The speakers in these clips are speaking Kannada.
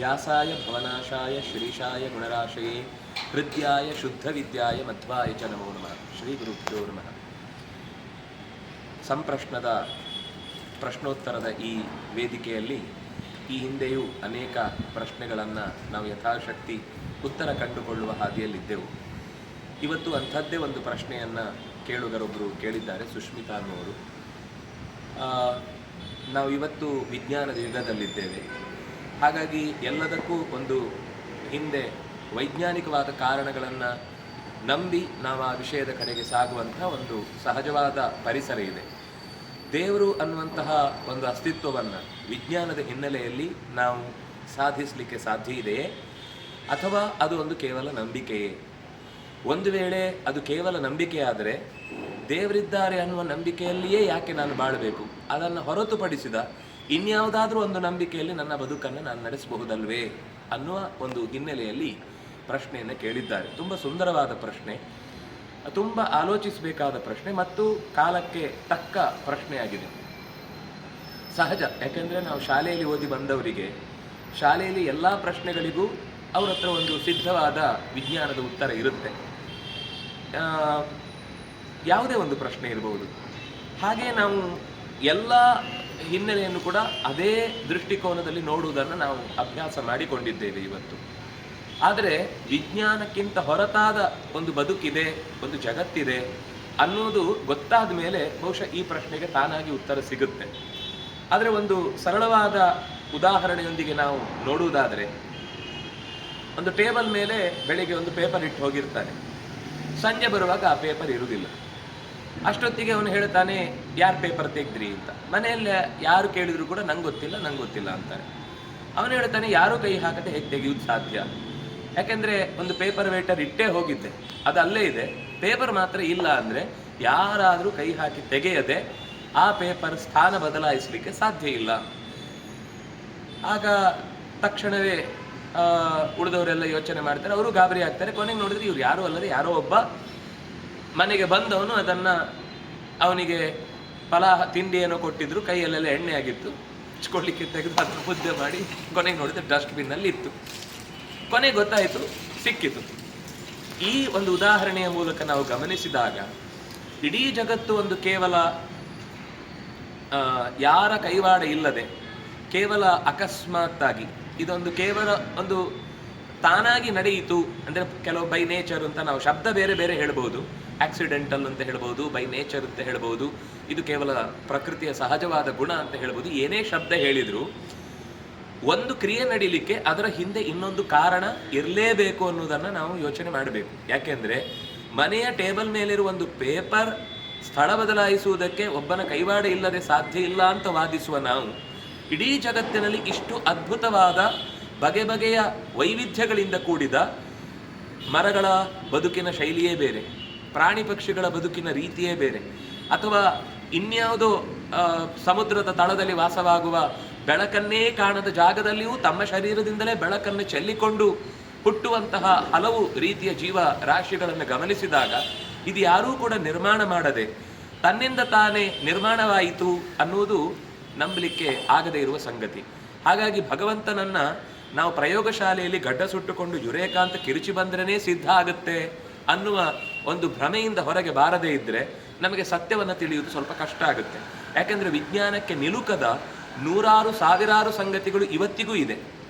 ವ್ಯಾಸಾಯ, ಭವನಾಶಾಯ ಶ್ರೀಶಾಯ ಗುಣರಾಶಯೇ, ಹೃದ್ಯಾಯ ಶುದ್ಧ ವಿದ್ಯಾಯ ಮಧ್ವಾಯ ಚ ನಮೋ ನಮಃ. ಶ್ರೀ ಗುರುಭ್ಯೋ ನಮಃ. ಸಂಪ್ರಶ್ನದ ಪ್ರಶ್ನೋತ್ತರದ ಈ ವೇದಿಕೆಯಲ್ಲಿ ಈ ಹಿಂದೆಯೂ ಅನೇಕ ಪ್ರಶ್ನೆಗಳನ್ನು ನಾವು ಯಥಾಶಕ್ತಿ ಉತ್ತರ ಕಂಡುಕೊಳ್ಳುವ ಹಾದಿಯಲ್ಲಿದ್ದೆವು. ಇವತ್ತು ಅಂಥದ್ದೇ ಒಂದು ಪ್ರಶ್ನೆಯನ್ನು ಕೇಳುಗರೊಬ್ಬರು ಕೇಳಿದ್ದಾರೆ, ಸುಷ್ಮಿತಾ ಅನ್ನೋರು ನಾವು ಇವತ್ತು ವಿಜ್ಞಾನದ ಯುಗದಲ್ಲಿದ್ದೇವೆ. ಹಾಗಾಗಿ ಎಲ್ಲದಕ್ಕೂ ಒಂದು ಹಿಂದೆ ವೈಜ್ಞಾನಿಕವಾದ ಕಾರಣಗಳನ್ನು ನಂಬಿ ನಾವು ಆ ವಿಷಯದ ಕಡೆಗೆ ಸಾಗುವಂಥ ಒಂದು ಸಹಜವಾದ ಪರಿಸರ ಇದೆ. ದೇವರು ಅನ್ನುವಂತಹ ಒಂದು ಅಸ್ತಿತ್ವವನ್ನು ವಿಜ್ಞಾನದ ಹಿನ್ನೆಲೆಯಲ್ಲಿ ನಾವು ಸಾಧಿಸಲಿಕ್ಕೆ ಸಾಧ್ಯ ಇದೆಯೇ? ಅಥವಾ ಅದು ಒಂದು ಕೇವಲ ನಂಬಿಕೆಯೇ? ಒಂದು ವೇಳೆ ಅದು ಕೇವಲ ನಂಬಿಕೆಯಾದರೆ ದೇವರಿದ್ದಾರೆ ಅನ್ನುವ ನಂಬಿಕೆಯಲ್ಲಿಯೇ ಯಾಕೆ ನಾನು ಬಾಳಬೇಕು? ಅದನ್ನು ಹೊರತುಪಡಿಸಿದ ಇನ್ಯಾವುದಾದ್ರೂ ಒಂದು ನಂಬಿಕೆಯಲ್ಲಿ ನನ್ನ ಬದುಕನ್ನು ನಾನು ನಡೆಸಬಹುದಲ್ವೇ ಅನ್ನುವ ಒಂದು ಹಿನ್ನೆಲೆಯಲ್ಲಿ ಪ್ರಶ್ನೆಯನ್ನು ಕೇಳಿದ್ದಾರೆ. ತುಂಬ ಸುಂದರವಾದ ಪ್ರಶ್ನೆ, ತುಂಬ ಆಲೋಚಿಸಬೇಕಾದ ಪ್ರಶ್ನೆ ಮತ್ತು ಕಾಲಕ್ಕೆ ತಕ್ಕ ಪ್ರಶ್ನೆಯಾಗಿದೆ. ಸಹಜ, ಯಾಕೆಂದರೆ ನಾವು ಶಾಲೆಯಲ್ಲಿ ಓದಿ ಬಂದವರಿಗೆ ಶಾಲೆಯಲ್ಲಿ ಎಲ್ಲ ಪ್ರಶ್ನೆಗಳಿಗೂ ಅವ್ರ ಹತ್ರ ಒಂದು ಸಿದ್ಧವಾದ ವಿಜ್ಞಾನದ ಉತ್ತರ ಇರುತ್ತೆ. ಯಾವುದೇ ಒಂದು ಪ್ರಶ್ನೆ ಇರಬಹುದು ಹಾಗೆ ನಾವು ಎಲ್ಲ ಹಿನ್ನೆಲೆಯನ್ನು ಕೂಡ ಅದೇ ದೃಷ್ಟಿಕೋನದಲ್ಲಿ ನೋಡುವುದನ್ನು ನಾವು ಅಭ್ಯಾಸ ಮಾಡಿಕೊಂಡಿದ್ದೇವೆ ಇವತ್ತು. ಆದರೆ ವಿಜ್ಞಾನಕ್ಕಿಂತ ಹೊರತಾದ ಒಂದು ಬದುಕಿದೆ, ಒಂದು ಜಗತ್ತಿದೆ ಅನ್ನೋದು ಗೊತ್ತಾದ ಮೇಲೆ ಬಹುಶಃ ಈ ಪ್ರಶ್ನೆಗೆ ತಾನಾಗಿ ಉತ್ತರ ಸಿಗುತ್ತೆ. ಆದರೆ ಒಂದು ಸರಳವಾದ ಉದಾಹರಣೆಯೊಂದಿಗೆ ನಾವು ನೋಡುವುದಾದರೆ, ಒಂದು ಟೇಬಲ್ ಮೇಲೆ ಬೆಳಿಗ್ಗೆ ಒಂದು ಪೇಪರ್ ಇಟ್ಟು ಹೋಗಿರ್ತಾರೆ. ಸಂಜೆ ಬರುವಾಗ ಆ ಪೇಪರ್ ಇರುವುದಿಲ್ಲ. ಅಷ್ಟೊತ್ತಿಗೆ ಅವನು ಹೇಳ್ತಾನೆ, ಯಾರು ಪೇಪರ್ ತೆಗ್ದ್ರಿ ಅಂತ. ಮನೆಯಲ್ಲಿ ಯಾರು ಕೇಳಿದ್ರು ಕೂಡ ನಂಗೆ ಗೊತ್ತಿಲ್ಲ ನಂಗೆ ಗೊತ್ತಿಲ್ಲ ಅಂತಾರೆ. ಅವನು ಹೇಳ್ತಾನೆ, ಯಾರು ಕೈ ಹಾಕದೆ ಹೇಗೆ ತೆಗೆಯುವುದು ಸಾಧ್ಯ? ಯಾಕೆಂದ್ರೆ ಒಂದು ಪೇಪರ್ ವೇಟರ್ ಇಟ್ಟೇ ಹೋಗಿದ್ದೆ. ಅದು ಇದೆ. ಪೇಪರ್ ಮಾತ್ರ ಇಲ್ಲ ಅಂದ್ರೆ ಯಾರಾದರೂ ಕೈ ಹಾಕಿ ತೆಗೆಯದೆ ಆ ಪೇಪರ್ ಸ್ಥಾನ ಬದಲಾಯಿಸಲಿಕ್ಕೆ ಸಾಧ್ಯ ಇಲ್ಲ. ಆಗ ತಕ್ಷಣವೇ ಉಳಿದವರೆಲ್ಲ ಯೋಚನೆ ಮಾಡ್ತಾರೆ. ಅವರು ಗಾಬರಿ ಆಗ್ತಾರೆ. ಕೊನೆಗೆ ನೋಡಿದ್ರೆ ಇವ್ರು ಯಾರು ಅಲ್ಲದೆ ಯಾರೋ ಒಬ್ಬ ಮನೆಗೆ ಬಂದವನು ಅದನ್ನ ಅವನಿಗೆ ಫಲಾಹ ತಿಂಡಿಯನ್ನು ಕೊಟ್ಟಿದ್ರು, ಕೈಯಲ್ಲೆಲ್ಲ ಎಣ್ಣೆ ಆಗಿತ್ತು. ಹಚ್ಕೊಳ್ಳಿಕ್ಕೆ ತೆಗೆದು ಅದನ್ನು ಮುದ್ದೆ ಮಾಡಿ ಕೊನೆಗೆ ನೋಡಿದ್ರೆ ಡಸ್ಟ್ಬಿನ್ ಅಲ್ಲಿ ಇತ್ತು. ಕೊನೆಗೆ ಗೊತ್ತಾಯಿತು, ಸಿಕ್ಕಿತು. ಈ ಒಂದು ಉದಾಹರಣೆಯ ಮೂಲಕ ನಾವು ಗಮನಿಸಿದಾಗ, ಇಡೀ ಜಗತ್ತು ಒಂದು ಕೇವಲ ಯಾರ ಕೈವಾಡ ಇಲ್ಲದೆ, ಕೇವಲ ಅಕಸ್ಮಾತ್ತಾಗಿ, ಇದೊಂದು ಕೇವಲ ಒಂದು ತಾನಾಗಿ ನಡೆಯಿತು, ಅಂದರೆ ಕೆಲವು ಬೈ ನೇಚರ್ ಅಂತ ನಾವು ಶಬ್ದ ಬೇರೆ ಬೇರೆ ಹೇಳ್ಬೋದು. ಆಕ್ಸಿಡೆಂಟಲ್ ಅಂತ ಹೇಳ್ಬೋದು, ಬೈ ನೇಚರ್ ಅಂತ ಹೇಳ್ಬೋದು, ಇದು ಕೇವಲ ಪ್ರಕೃತಿಯ ಸಹಜವಾದ ಗುಣ ಅಂತ ಹೇಳ್ಬೋದು. ಏನೇ ಶಬ್ದ ಹೇಳಿದ್ರು, ಒಂದು ಕ್ರಿಯೆ ನಡೀಲಿಕ್ಕೆ ಅದರ ಹಿಂದೆ ಇನ್ನೊಂದು ಕಾರಣ ಇರಲೇಬೇಕು ಅನ್ನೋದನ್ನ ನಾವು ಯೋಚನೆ ಮಾಡಬೇಕು. ಯಾಕೆಂದ್ರೆ ಮನೆಯ ಟೇಬಲ್ ಮೇಲಿರುವ ಒಂದು ಪೇಪರ್ ಸ್ಥಳ ಬದಲಾಯಿಸುವುದಕ್ಕೆ ಒಬ್ಬನ ಕೈವಾಡ ಇಲ್ಲದೆ ಸಾಧ್ಯ ಇಲ್ಲ ಅಂತ ವಾದಿಸುವ ನಾವು, ಇಡೀ ಜಗತ್ತಿನಲ್ಲಿ ಇಷ್ಟು ಅದ್ಭುತವಾದ ಬಗೆ ಬಗೆಯ ವೈವಿಧ್ಯಗಳಿಂದ ಕೂಡಿದ ಮರಗಳ ಬದುಕಿನ ಶೈಲಿಯೇ ಬೇರೆ. ಪ್ರಾಣಿ ಪಕ್ಷಿಗಳ ಬದುಕಿನ ರೀತಿಯೇ ಬೇರೆ. ಅಥವಾ ಇನ್ಯಾವುದೋ ಸಮುದ್ರದ ತಳದಲ್ಲಿ ವಾಸವಾಗುವ ಬೆಳಕನ್ನೇ ಕಾಣದ ಜಾಗದಲ್ಲಿಯೂ ತಮ್ಮ ಶರೀರದಿಂದಲೇ ಬೆಳಕನ್ನು ಚೆಲ್ಲಿಕೊಂಡು ಹುಟ್ಟುವಂತಹ ಹಲವು ರೀತಿಯ ಜೀವ ರಾಶಿಗಳನ್ನು ಗಮನಿಸಿದಾಗ ಇದು ಯಾರೂ ಕೂಡ ನಿರ್ಮಾಣ ಮಾಡದೆ ತನ್ನಿಂದ ತಾನೇ ನಿರ್ಮಾಣವಾಯಿತು ಅನ್ನುವುದು ನಂಬಲಿಕ್ಕೆ ಆಗದೇ ಇರುವ ಸಂಗತಿ. ಹಾಗಾಗಿ ಭಗವಂತನನ್ನ ನಾವು ಪ್ರಯೋಗಶಾಲೆಯಲ್ಲಿ ಗಡ್ಡ ಸುಟ್ಟುಕೊಂಡು ಯುರೇಕಾಂತ ಕಿರುಚಿ ಬಂದ್ರೇ ಸಿದ್ಧ ಆಗುತ್ತೆ ಅನ್ನುವ ಒಂದು ಭ್ರಮೆಯಿಂದ ಹೊರಗೆ ಬಾರದೇ ಇದ್ದರೆ ನಮಗೆ ಸತ್ಯವನ್ನು ತಿಳಿಯುವುದು ಸ್ವಲ್ಪ ಕಷ್ಟ ಆಗುತ್ತೆ. ಯಾಕೆಂದರೆ ವಿಜ್ಞಾನಕ್ಕೆ ನಿಲುಕದ ನೂರಾರು, ಸಾವಿರಾರು ಸಂಗತಿಗಳು ಇವತ್ತಿಗೂ ಇದೆ.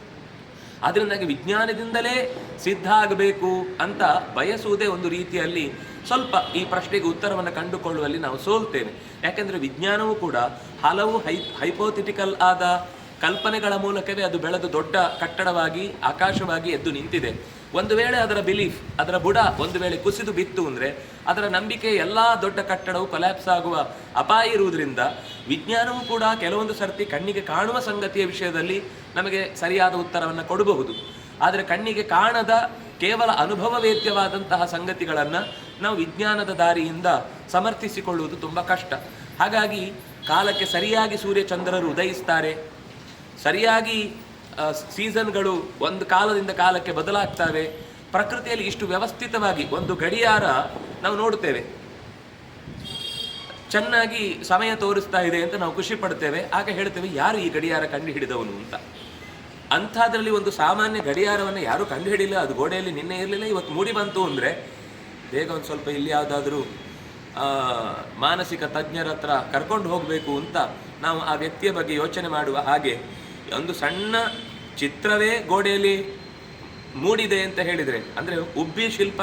ಆದ್ರಿಂದಾಗಿ ವಿಜ್ಞಾನದಿಂದಲೇ ಸಿದ್ಧ ಆಗಬೇಕು ಅಂತ ಬಯಸುವುದೇ ಒಂದು ರೀತಿಯಲ್ಲಿ ಸ್ವಲ್ಪ ಈ ಪ್ರಶ್ನೆಗೆ ಉತ್ತರವನ್ನು ಕಂಡುಕೊಳ್ಳುವಲ್ಲಿ ನಾವು ಸೋಲ್ತೇವೆ. ಯಾಕೆಂದರೆ ವಿಜ್ಞಾನವೂ ಕೂಡ ಹಲವು ಹೈ, ಹೈಪೋಥಿಟಿಕಲ್ ಆದ ಕಲ್ಪನೆಗಳ ಮೂಲಕವೇ ಅದು ಬೆಳೆದು ದೊಡ್ಡ ಕಟ್ಟಡವಾಗಿ, ಆಕಾಶವಾಗಿ ಎದ್ದು ನಿಂತಿದೆ. ಒಂದು ವೇಳೆ ಅದರ ಬಿಲೀಫ್ ಅದರ ಬುಡ ಒಂದು ವೇಳೆ ಕುಸಿದು ಬಿತ್ತು ಅಂದರೆ ಅದರ ನಂಬಿಕೆ ಎಲ್ಲ ದೊಡ್ಡ ಕಟ್ಟಡವು ಕೊಲ್ಯಾಪ್ಸ್ ಆಗುವ ಅಪಾಯ ಇರುವುದರಿಂದ ವಿಜ್ಞಾನವೂ ಕೂಡ ಕೆಲವೊಂದು ಸರ್ತಿ ಕಣ್ಣಿಗೆ ಕಾಣುವ ಸಂಗತಿಯ ವಿಷಯದಲ್ಲಿ ನಮಗೆ ಸರಿಯಾದ ಉತ್ತರವನ್ನು ಕೊಡಬಹುದು. ಆದರೆ ಕಣ್ಣಿಗೆ ಕಾಣದ ಕೇವಲ ಅನುಭವವೇದ್ಯವಾದಂತಹ ಸಂಗತಿಗಳನ್ನು ನಾವು ವಿಜ್ಞಾನದ ದಾರಿಯಿಂದ ಸಮರ್ಥಿಸಿಕೊಳ್ಳುವುದು ತುಂಬ ಕಷ್ಟ. ಹಾಗಾಗಿ ಕಾಲಕ್ಕೆ ಸರಿಯಾಗಿ ಸೂರ್ಯಚಂದ್ರರು ಉದಯಿಸ್ತಾರೆ, ಸರಿಯಾಗಿ ಸೀಸನ್ಗಳು ಒಂದು ಕಾಲದಿಂದ ಕಾಲಕ್ಕೆ ಬದಲಾಗ್ತವೆ. ಪ್ರಕೃತಿಯಲ್ಲಿ ಇಷ್ಟು ವ್ಯವಸ್ಥಿತವಾಗಿ ಒಂದು ಗಡಿಯಾರ ನಾವು ನೋಡುತ್ತೇವೆ. ಚೆನ್ನಾಗಿ ಸಮಯ ತೋರಿಸ್ತಾ ಇದೆ ಅಂತ ನಾವು ಖುಷಿ ಪಡ್ತೇವೆ. ಆಗ ಹೇಳ್ತೇವೆ, ಯಾರು ಈ ಗಡಿಯಾರ ಕಂಡು ಹಿಡಿದವನು ಅಂತ. ಅಂಥದ್ರಲ್ಲಿ ಒಂದು ಸಾಮಾನ್ಯ ಗಡಿಯಾರವನ್ನು ಯಾರೂ ಕಂಡುಹಿಡಿಲ್ಲ ಅದು ಗೋಡೆಯಲ್ಲಿ ನಿನ್ನೆ ಇರಲಿಲ್ಲ, ಇವತ್ತು ಮೂಡಿ ಬಂತು ಅಂದರೆ ಬೇಗ ಒಂದು ಸ್ವಲ್ಪ ಇಲ್ಲಿ ಯಾವುದಾದ್ರೂ ಮಾನಸಿಕ ತಜ್ಞರ ಹತ್ರ ಕರ್ಕೊಂಡು ಹೋಗಬೇಕು ಅಂತ ನಾವು ಆ ವ್ಯಕ್ತಿಯ ಬಗ್ಗೆ ಯೋಚನೆ ಮಾಡುವ ಹಾಗೆ ಒಂದು ಸಣ್ಣ ಚಿತ್ರವೇ ಗೋಡೆಯಲ್ಲಿ ಮೂಡಿದೆ ಅಂತ ಹೇಳಿದರೆ, ಅಂದರೆ ಉಬ್ಬಿ ಶಿಲ್ಪ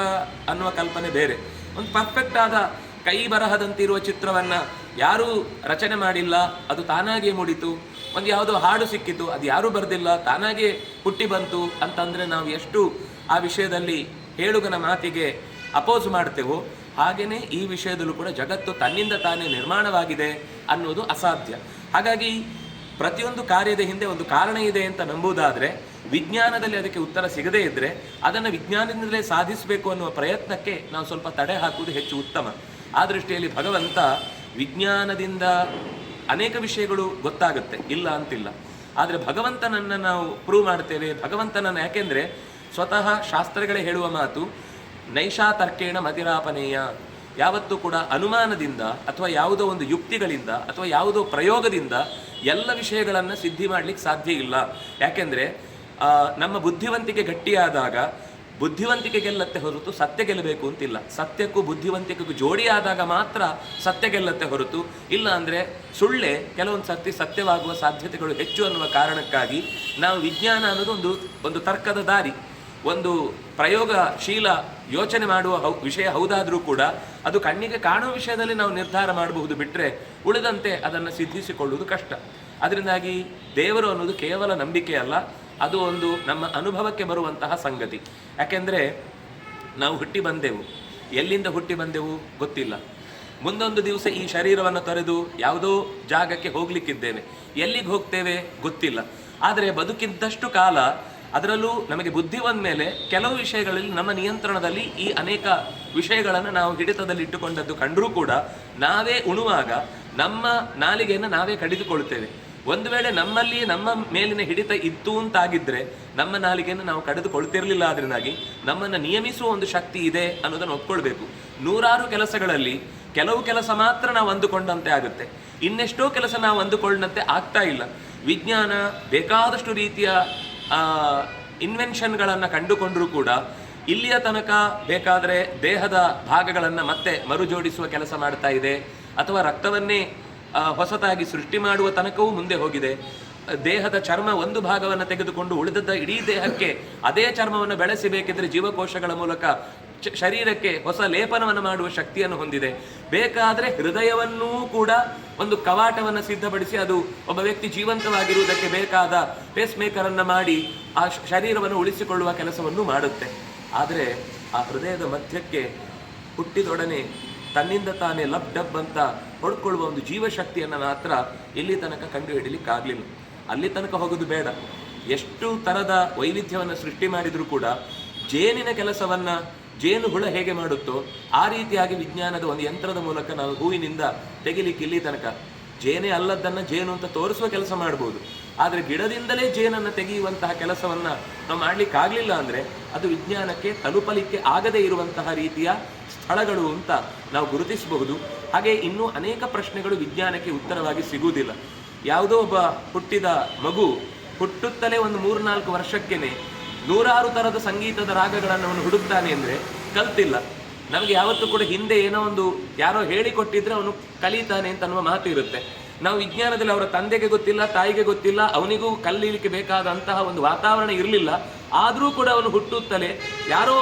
ಅನ್ನುವ ಕಲ್ಪನೆ ಬೇರೆ. ಒಂದು ಪರ್ಫೆಕ್ಟ್ ಆದ ಕೈ ಬರಹದಂತಿರುವ ಚಿತ್ರವನ್ನು ಯಾರೂ ರಚನೆ ಮಾಡಿಲ್ಲ, ಅದು ತಾನಾಗಿಯೇ ಮೂಡಿತು. ಒಂದು ಯಾವುದೋ ಹಾಡು ಸಿಕ್ಕಿತು, ಅದು ಯಾರೂ ಬರೆದಿಲ್ಲ, ತಾನಾಗೇ ಹುಟ್ಟಿ ಬಂತು ಅಂತಂದರೆ ನಾವು ಎಷ್ಟು ಆ ವಿಷಯದಲ್ಲಿ ಹೇಳುಗನ ಮಾತಿಗೆ ಅಪೋಸ್ ಮಾಡ್ತೇವೋ ಹಾಗೆಯೇ ಈ ವಿಷಯದಲ್ಲೂ ಕೂಡ ಜಗತ್ತು ತನ್ನಿಂದ ತಾನೇ ನಿರ್ಮಾಣವಾಗಿದೆ ಅನ್ನೋದು ಅಸಾಧ್ಯ. ಹಾಗಾಗಿ ಪ್ರತಿಯೊಂದು ಕಾರ್ಯದ ಹಿಂದೆ ಒಂದು ಕಾರಣ ಇದೆ ಅಂತ ನಂಬುವುದಾದರೆ, ವಿಜ್ಞಾನದಲ್ಲಿ ಅದಕ್ಕೆ ಉತ್ತರ ಸಿಗದೇ ಇದ್ದರೆ ಅದನ್ನು ವಿಜ್ಞಾನದಿಂದಲೇ ಸಾಧಿಸಬೇಕು ಅನ್ನುವ ಪ್ರಯತ್ನಕ್ಕೆ ನಾವು ಸ್ವಲ್ಪ ತಡೆ ಹಾಕುವುದು ಹೆಚ್ಚು ಉತ್ತಮ. ಆ ದೃಷ್ಟಿಯಲ್ಲಿ ಭಗವಂತ ವಿಜ್ಞಾನದಿಂದ ಅನೇಕ ವಿಷಯಗಳು ಗೊತ್ತಾಗುತ್ತೆ, ಇಲ್ಲ ಅಂತಿಲ್ಲ. ಆದರೆ ಭಗವಂತನನ್ನು ನಾವು ಪ್ರೂವ್ ಮಾಡ್ತೇವೆ. ಭಗವಂತನನ್ನು ಯಾಕೆಂದರೆ, ಸ್ವತಃ ಶಾಸ್ತ್ರಗಳೇ ಹೇಳುವ ಮಾತು, ನೈಷಾ ತರ್ಕೇಣ ಮತಿರಾಪನೇಯ. ಯಾವತ್ತೂ ಕೂಡ ಅನುಮಾನದಿಂದ ಅಥವಾ ಯಾವುದೋ ಒಂದು ಯುಕ್ತಿಗಳಿಂದ ಅಥವಾ ಯಾವುದೋ ಪ್ರಯೋಗದಿಂದ ಎಲ್ಲ ವಿಷಯಗಳನ್ನು ಸಿದ್ಧಿ ಮಾಡಲಿಕ್ಕೆ ಸಾಧ್ಯ ಇಲ್ಲ. ಯಾಕೆಂದರೆ ನಮ್ಮ ಬುದ್ಧಿವಂತಿಕೆ ಗಟ್ಟಿಯಾದಾಗ, ಬುದ್ಧಿವಂತಿಕೆ ಗೆಲ್ಲತ್ತೆ ಹೊರತು ಸತ್ಯ ಗೆಲ್ಲಬೇಕು ಅಂತಿಲ್ಲ. ಸತ್ಯಕ್ಕೂ ಬುದ್ಧಿವಂತಿಕೆಗೂ ಜೋಡಿ ಆದಾಗ ಮಾತ್ರ ಸತ್ಯ ಗೆಲ್ಲತ್ತೆ ಹೊರತು. ಇಲ್ಲ ಅಂದರೆ ಸುಳ್ಳೆ ಕೆಲವೊಂದು ಸರ್ತಿ ಸತ್ಯವಾಗುವ ಸಾಧ್ಯತೆಗಳು ಹೆಚ್ಚು ಅನ್ನುವ ಕಾರಣಕ್ಕಾಗಿ ನಾವು ವಿಜ್ಞಾನ ಅನ್ನೋದು ಒಂದು ಒಂದು ತರ್ಕದ ದಾರಿ. ಒಂದು ಪ್ರಯೋಗಶೀಲ ಯೋಚನೆ ಮಾಡುವ ವಿಷಯ ಹೌದಾದರೂ ಕೂಡ ಅದು ಕಣ್ಣಿಗೆ ಕಾಣುವ ವಿಷಯದಲ್ಲಿ ನಾವು ನಿರ್ಧಾರ ಮಾಡಬಹುದು ಬಿಟ್ಟರೆ ಉಳಿದಂತೆ ಅದನ್ನು ಸಿದ್ಧಿಸಿಕೊಳ್ಳುವುದು ಕಷ್ಟ. ಅದರಿಂದಾಗಿ ದೇವರು ಅನ್ನೋದು ಕೇವಲ ನಂಬಿಕೆ ಅಲ್ಲ, ಅದು ಒಂದು ನಮ್ಮ ಅನುಭವಕ್ಕೆ ಬರುವಂತಹ ಸಂಗತಿ. ಯಾಕೆಂದರೆ ನಾವು ಹುಟ್ಟಿ ಬಂದೆವು. ಎಲ್ಲಿಂದ ಹುಟ್ಟಿ ಬಂದೆವು ಗೊತ್ತಿಲ್ಲ. ಮುಂದೊಂದು ದಿವಸ ಈ ಶರೀರವನ್ನು ತೊರೆದು ಯಾವುದೋ ಜಾಗಕ್ಕೆ ಹೋಗ್ಲಿಕ್ಕಿದ್ದೇನೆ. ಎಲ್ಲಿಗೆ ಹೋಗ್ತೇವೆ ಗೊತ್ತಿಲ್ಲ. ಆದರೆ ಬದುಕಿದ್ದಷ್ಟು ಕಾಲ ಅದರಲ್ಲೂ ನಮಗೆ ಬುದ್ಧಿ ಬಂದ ಮೇಲೆ ಕೆಲವು ವಿಷಯಗಳಲ್ಲಿ ನಮ್ಮ ನಿಯಂತ್ರಣದಲ್ಲಿ ಈ ಅನೇಕ ವಿಷಯಗಳನ್ನು ನಾವು ಹಿಡಿತದಲ್ಲಿ ಇಟ್ಟುಕೊಂಡದ್ದು ಕಂಡರೂ ಕೂಡ ನಾವೇ ಉಣುವಾಗ ನಮ್ಮ ನಾಲಿಗೆಯನ್ನು ನಾವೇ ಕಡಿದುಕೊಳ್ಳುತ್ತೇವೆ. ಒಂದು ವೇಳೆ ನಮ್ಮಲ್ಲಿ ನಮ್ಮ ಮೇಲಿನ ಹಿಡಿತ ಇತ್ತು ಅಂತಾಗಿದ್ದರೆ ನಮ್ಮ ನಾಲಿಗೆಯನ್ನು ನಾವು ಕಡಿದುಕೊಳ್ತಿರಲಿಲ್ಲ ಅದರಿಂದಾಗಿ ನಮ್ಮನ್ನು ನಿಯಮಿಸುವ ಒಂದು ಶಕ್ತಿ ಇದೆ ಅನ್ನೋದನ್ನು ಒಪ್ಕೊಳ್ಬೇಕು. ನೂರಾರು ಕೆಲಸಗಳಲ್ಲಿ ಕೆಲವು ಕೆಲಸ ಮಾತ್ರ ನಾವು ಅಂದುಕೊಂಡಂತೆ ಆಗುತ್ತೆ. ಇನ್ನೆಷ್ಟೋ ಕೆಲಸ ನಾವು ಅಂದುಕೊಂಡಂತೆ ಆಗ್ತಾ ಇಲ್ಲ. ವಿಜ್ಞಾನ ಬೇಕಾದಷ್ಟು ರೀತಿಯ ಇನ್ವೆನ್ಷನ್ಗಳನ್ನು ಕಂಡುಕೊಂಡರೂ ಕೂಡ ಇಲ್ಲಿಯ ತನಕ ಬೇಕಾದರೆ ದೇಹದ ಭಾಗಗಳನ್ನು ಮತ್ತೆ ಮರುಜೋಡಿಸುವ ಕೆಲಸ ಮಾಡ್ತಾ ಇದೆ. ಅಥವಾ ರಕ್ತವನ್ನೇ ಹೊಸತಾಗಿ ಸೃಷ್ಟಿ ಮಾಡುವ ತನಕವೂ ಮುಂದೆ ಹೋಗಿದೆ. ದೇಹದ ಚರ್ಮ ಒಂದು ಭಾಗವನ್ನು ತೆಗೆದುಕೊಂಡು ಉಳಿದದ್ದ ಇಡೀ ದೇಹಕ್ಕೆ ಅದೇ ಚರ್ಮವನ್ನು ಬೆಳೆಸಬೇಕಿದ್ರೆ ಜೀವಕೋಶಗಳ ಮೂಲಕ ಶರೀರಕ್ಕೆ ಹೊಸ ಲೇಪನವನ್ನು ಮಾಡುವ ಶಕ್ತಿಯನ್ನು ಹೊಂದಿದೆ. ಬೇಕಾದರೆ ಹೃದಯವನ್ನೂ ಕೂಡ ಒಂದು ಕವಾಟವನ್ನು ಸಿದ್ಧಪಡಿಸಿ ಅದು ಒಬ್ಬ ವ್ಯಕ್ತಿ ಜೀವಂತವಾಗಿರುವುದಕ್ಕೆ ಬೇಕಾದ ಪೇಸ್ ಮೇಕರನ್ನು ಮಾಡಿ ಆ ಶರೀರವನ್ನು ಉಳಿಸಿಕೊಳ್ಳುವ ಕೆಲಸವನ್ನು ಮಾಡುತ್ತೆ. ಆದರೆ ಆ ಹೃದಯದ ಮಧ್ಯಕ್ಕೆ ಹುಟ್ಟಿದೊಡನೆ ತನ್ನಿಂದ ತಾನೇ ಲಬ್ ಡಬ್ ಅಂತ ಹೊಡ್ಕೊಳ್ಳುವ ಒಂದು ಜೀವಶಕ್ತಿಯನ್ನು ಮಾತ್ರ ಇಲ್ಲಿ ತನಕ ಕಂಡು ಹಿಡಿಲಿಕ್ಕಾಗಲಿಲ್ಲ ಅಲ್ಲಿ ತನಕ ಹೋಗೋದು ಬೇಡ. ಎಷ್ಟು ಥರದ ವೈವಿಧ್ಯವನ್ನು ಸೃಷ್ಟಿ ಮಾಡಿದರೂ ಕೂಡ ಜೇನಿನ ಕೆಲಸವನ್ನ ಜೇನು ಹುಳ ಹೇಗೆ ಮಾಡುತ್ತೋ ಆ ರೀತಿಯಾಗಿ ವಿಜ್ಞಾನದ ಒಂದು ಯಂತ್ರದ ಮೂಲಕ ನಾವು ಹೂವಿನಿಂದ ತೆಗಿಲಿಕ್ಕೆ ಇಲ್ಲಿ ತನಕ. ಜೇನೇ ಅಲ್ಲದನ್ನ ಜೇನು ಅಂತ ತೋರಿಸುವ ಕೆಲಸ ಮಾಡ್ಬೋದು. ಆದರೆ ಗಿಡದಿಂದಲೇ ಜೇನನ್ನು ತೆಗೆಯುವಂತಹ ಕೆಲಸವನ್ನ ನಾವು ಮಾಡ್ಲಿಕ್ಕಾಗ್ಲಿಲ್ಲ ಅಂದ್ರೆ ಅದು ವಿಜ್ಞಾನಕ್ಕೆ ತಲುಪಲಿಕ್ಕೆ ಆಗದೇ ಇರುವಂತಹ ರೀತಿಯ ಸ್ಥಳಗಳು ಅಂತ ನಾವು ಗುರುತಿಸಬಹುದು. ಹಾಗೆ ಇನ್ನೂ ಅನೇಕ ಪ್ರಶ್ನೆಗಳು ವಿಜ್ಞಾನಕ್ಕೆ ಉತ್ತರವಾಗಿ ಸಿಗುವುದಿಲ್ಲ. ಯಾವುದೋ ಒಬ್ಬ ಹುಟ್ಟಿದ ಮಗು ಹುಟ್ಟುತ್ತಲೇ ಒಂದು ಮೂರ್ನಾಲ್ಕು ವರ್ಷಕ್ಕೇನೆ ನೂರಾರು ಥರದ ಸಂಗೀತದ ರಾಗಗಳನ್ನು ಅವನು ಹುಡುಕ್ತಾನೆ ಅಂದರೆ ಕಲ್ತಿಲ್ಲ. ನಮಗೆ ಯಾವತ್ತೂ ಕೂಡ ಹಿಂದೆ ಏನೋ ಒಂದು ಯಾರೋ ಹೇಳಿಕೊಟ್ಟಿದ್ರೆ ಅವನು ಕಲಿತಾನೆ ಅಂತ ಅನ್ನುವ ಮಾತು ಇರುತ್ತೆ. ನಾವು ವಿಜ್ಞಾನದಲ್ಲಿ ಅವರ ತಂದೆಗೆ ಗೊತ್ತಿಲ್ಲ, ತಾಯಿಗೆ ಗೊತ್ತಿಲ್ಲ, ಅವನಿಗೂ ಕಲೀಲಿಕ್ಕೆ ಬೇಕಾದಂತಹ ಒಂದು ವಾತಾವರಣ ಇರಲಿಲ್ಲ. ಆದರೂ ಕೂಡ ಅವನು ಹುಟ್ಟುತ್ತಲೇ ಯಾರೋ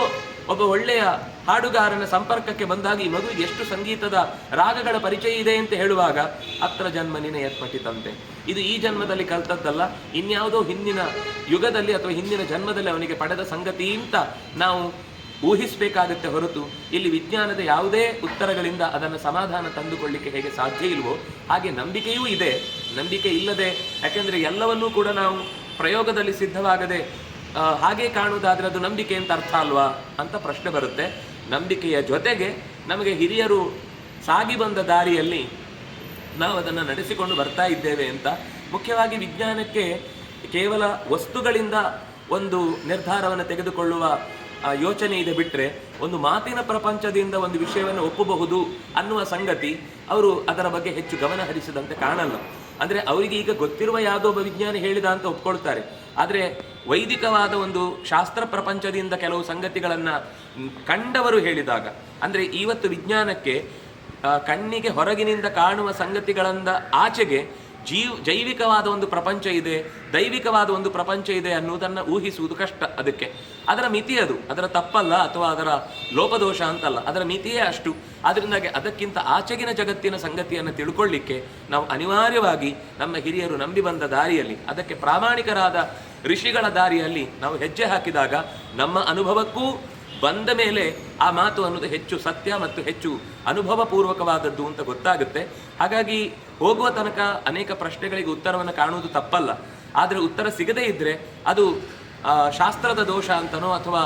ಒಬ್ಬ ಒಳ್ಳೆಯ ಹಾಡುಗಾರನ ಸಂಪರ್ಕಕ್ಕೆ ಬಂದಾಗ ಈ ಮಗುವಿಗೆ ಎಷ್ಟು ಸಂಗೀತದ ರಾಗಗಳ ಪರಿಚಯ ಇದೆ ಅಂತ ಹೇಳುವಾಗ, ಅತ್ರ ಜನ್ಮ ನಿನ ಪಠಿತಂತೆ ಇದು ಈ ಜನ್ಮದಲ್ಲಿ ಕಲ್ತದ್ದಲ್ಲ, ಇನ್ಯಾವುದೋ ಹಿಂದಿನ ಯುಗದಲ್ಲಿ ಅಥವಾ ಹಿಂದಿನ ಜನ್ಮದಲ್ಲಿ ಅವನಿಗೆ ಪಡೆದ ಸಂಗತಿ ಅಂತ ನಾವು ಊಹಿಸಬೇಕಾಗುತ್ತೆ ಹೊರತು, ಇಲ್ಲಿ ವಿಜ್ಞಾನದ ಯಾವುದೇ ಉತ್ತರಗಳಿಂದ ಅದನ್ನು ಸಮಾಧಾನ ತಂದುಕೊಳ್ಳಿಕ್ಕೆ ಹೇಗೆ ಸಾಧ್ಯ ಇಲ್ವೋ, ಹಾಗೆ ನಂಬಿಕೆಯೂ ಇದೆ. ನಂಬಿಕೆ ಇಲ್ಲದೆ, ಯಾಕೆಂದರೆ ಎಲ್ಲವನ್ನೂ ಕೂಡ ನಾವು ಪ್ರಯೋಗದಲ್ಲಿ ಸಿದ್ಧವಾಗದೆ ಹಾಗೆ ಕಾಣುವುದಾದರೆ ಅದು ನಂಬಿಕೆ ಅಂತ ಅರ್ಥ ಅಲ್ವಾ ಅಂತ ಪ್ರಶ್ನೆ ಬರುತ್ತೆ. ನಂಬಿಕೆಯ ಜೊತೆಗೆ ನಮಗೆ ಹಿರಿಯರು ಸಾಗಿ ಬಂದ ದಾರಿಯಲ್ಲಿ ನಾವು ಅದನ್ನು ನಡೆಸಿಕೊಂಡು ಬರ್ತಾ ಇದ್ದೇವೆ ಅಂತ ಮುಖ್ಯವಾಗಿ ವಿಜ್ಞಾನಕ್ಕೆ ಕೇವಲ ವಸ್ತುಗಳಿಂದ ಒಂದು ನಿರ್ಧಾರವನ್ನು ತೆಗೆದುಕೊಳ್ಳುವ ಯೋಚನೆ ಇದೆ ಬಿಟ್ಟರೆ ಒಂದು ಮಾತಿನ ಪ್ರಪಂಚದಿಂದ ಒಂದು ವಿಷಯವನ್ನು ಒಪ್ಪಬಹುದು ಅನ್ನುವ ಸಂಗತಿ ಅವರು ಅದರ ಬಗ್ಗೆ ಹೆಚ್ಚು ಗಮನ ಹರಿಸದಂತೆ ಕಾಣಲ್ಲ. ಅಂದರೆ ಅವರಿಗೆ ಈಗ ಗೊತ್ತಿರುವ ಯಾವುದೋ ಒಬ್ಬ ವಿಜ್ಞಾನಿ ಹೇಳಿದ ಅಂತ ಒಪ್ಕೊಳ್ತಾರೆ. ಆದರೆ ವೈದಿಕವಾದ ಒಂದು ಶಾಸ್ತ್ರ ಪ್ರಪಂಚದಿಂದ ಕೆಲವು ಸಂಗತಿಗಳನ್ನು ಕಂಡವರು ಹೇಳಿದಾಗ, ಅಂದರೆ ಇವತ್ತು ವಿಜ್ಞಾನಕ್ಕೆ ಕಣ್ಣಿಗೆ ಹೊರಗಿನಿಂದ ಕಾಣುವ ಸಂಗತಿಗಳಿಂದ ಆಚೆಗೆ ಜೀವ್, ಜೈವಿಕವಾದ ಒಂದು ಪ್ರಪಂಚ ಇದೆ, ದೈವಿಕವಾದ ಒಂದು ಪ್ರಪಂಚ ಇದೆ ಅನ್ನುವುದನ್ನು ಊಹಿಸುವುದು ಕಷ್ಟ ಅದಕ್ಕೆ. ಅದರ ಮಿತಿ ಅದು. ಅದರ ತಪ್ಪಲ್ಲ ಅಥವಾ ಅದರ ಲೋಪದೋಷ ಅಂತಲ್ಲ. ಅದರ ಮಿತಿಯೇ ಅಷ್ಟು. ಅದರಿಂದಾಗಿ ಅದಕ್ಕಿಂತ ಆಚೆಗಿನ ಜಗತ್ತಿನ ಸಂಗತಿಯನ್ನು ತಿಳ್ಕೊಳ್ಳಿಕ್ಕೆ ನಾವು ಅನಿವಾರ್ಯವಾಗಿ ನಮ್ಮ ಹಿರಿಯರು ನಂಬಿ ಬಂದ ದಾರಿಯಲ್ಲಿ, ಅದಕ್ಕೆ ಪ್ರಾಮಾಣಿಕರಾದ ಋಷಿಗಳ ದಾರಿಯಲ್ಲಿ ನಾವು ಹೆಜ್ಜೆ ಹಾಕಿದಾಗ ನಮ್ಮ ಅನುಭವಕ್ಕೂ ಬಂದ ಮೇಲೆ ಆ ಮಾತು ಅನ್ನೋದು ಹೆಚ್ಚು ಸತ್ಯ ಮತ್ತು ಹೆಚ್ಚು ಅನುಭವಪೂರ್ವಕವಾದದ್ದು ಅಂತ ಗೊತ್ತಾಗುತ್ತೆ. ಹಾಗಾಗಿ ಹೋಗುವ ತನಕ ಅನೇಕ ಪ್ರಶ್ನೆಗಳಿಗೆ ಉತ್ತರವನ್ನು ಕಾಣುವುದು ತಪ್ಪಲ್ಲ. ಆದರೆ ಉತ್ತರ ಸಿಗದೇ ಇದ್ದರೆ ಅದು ಶಾಸ್ತ್ರದ ದೋಷ ಅಂತನೋ ಅಥವಾ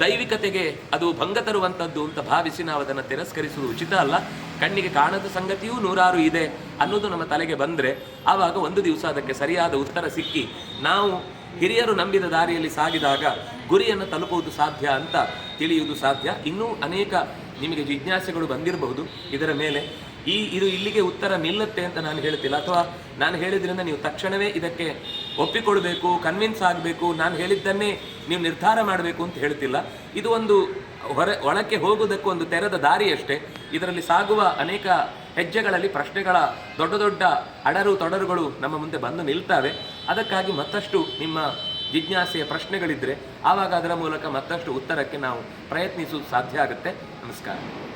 ದೈವಿಕತೆಗೆ ಅದು ಭಂಗ ತರುವಂಥದ್ದು ಅಂತ ಭಾವಿಸಿ ನಾವು ಅದನ್ನು ತಿರಸ್ಕರಿಸುವುದು ಉಚಿತ ಅಲ್ಲ. ಕಣ್ಣಿಗೆ ಕಾಣದ ಸಂಗತಿಯೂ ನೂರಾರು ಇದೆ ಅನ್ನೋದು ನಮ್ಮ ತಲೆಗೆ ಬಂದರೆ ಆವಾಗ ಒಂದು ದಿವಸ ಅದಕ್ಕೆ ಸರಿಯಾದ ಉತ್ತರ ಸಿಕ್ಕಿ ನಾವು ಹಿರಿಯರು ನಂಬಿದ ದಾರಿಯಲ್ಲಿ ಸಾಗಿದಾಗ ಗುರಿಯನ್ನು ತಲುಪುವುದು ಸಾಧ್ಯ ಅಂತ ತಿಳಿಯುವುದು ಸಾಧ್ಯ. ಇನ್ನೂ ಅನೇಕ ನಿಮಗೆ ಜಿಜ್ಞಾಸೆಗಳು ಬಂದಿರಬಹುದು. ಇದರ ಮೇಲೆ ಈ ಇದು ಇಲ್ಲಿಗೆ ಉತ್ತರ ನಿಲ್ಲುತ್ತೆ ಅಂತ ನಾನು ಹೇಳ್ತಿಲ್ಲ. ಅಥವಾ ನಾನು ಹೇಳಿದ್ರಿಂದ ನೀವು ತಕ್ಷಣವೇ ಇದಕ್ಕೆ ಒಪ್ಪಿಕೊಳ್ಬೇಕು ಕನ್ವಿನ್ಸ್ ಆಗಬೇಕು. ನಾನು ಹೇಳಿದ್ದನ್ನೇ ನೀವು ನಿರ್ಧಾರ ಮಾಡಬೇಕು ಅಂತ ಹೇಳ್ತಿಲ್ಲ. ಇದು ಒಂದು ಹೊರ, ಒಳಕ್ಕೆ ಹೋಗುವುದಕ್ಕೂ ಒಂದು ತೆರೆದ ದಾರಿಯಷ್ಟೇ ಇದರಲ್ಲಿ ಸಾಗುವ ಅನೇಕ ಹೆಜ್ಜೆಗಳಲ್ಲಿ ಪ್ರಶ್ನೆಗಳ ದೊಡ್ಡ ದೊಡ್ಡ ಅಡರು ತೊಡರುಗಳು ನಮ್ಮ ಮುಂದೆ ಬಂದು ನಿಲ್ತವೆ. ಅದಕ್ಕಾಗಿ ಮತ್ತಷ್ಟು ನಿಮ್ಮ ಜಿಜ್ಞಾಸೆಯ ಪ್ರಶ್ನೆಗಳಿದ್ದರೆ ಆವಾಗ ಅದರ ಮೂಲಕ ಮತ್ತಷ್ಟು ಉತ್ತರಕ್ಕೆ ನಾವು ಪ್ರಯತ್ನಿಸುವುದು ಸಾಧ್ಯ ಆಗುತ್ತೆ. ನಮಸ್ಕಾರ.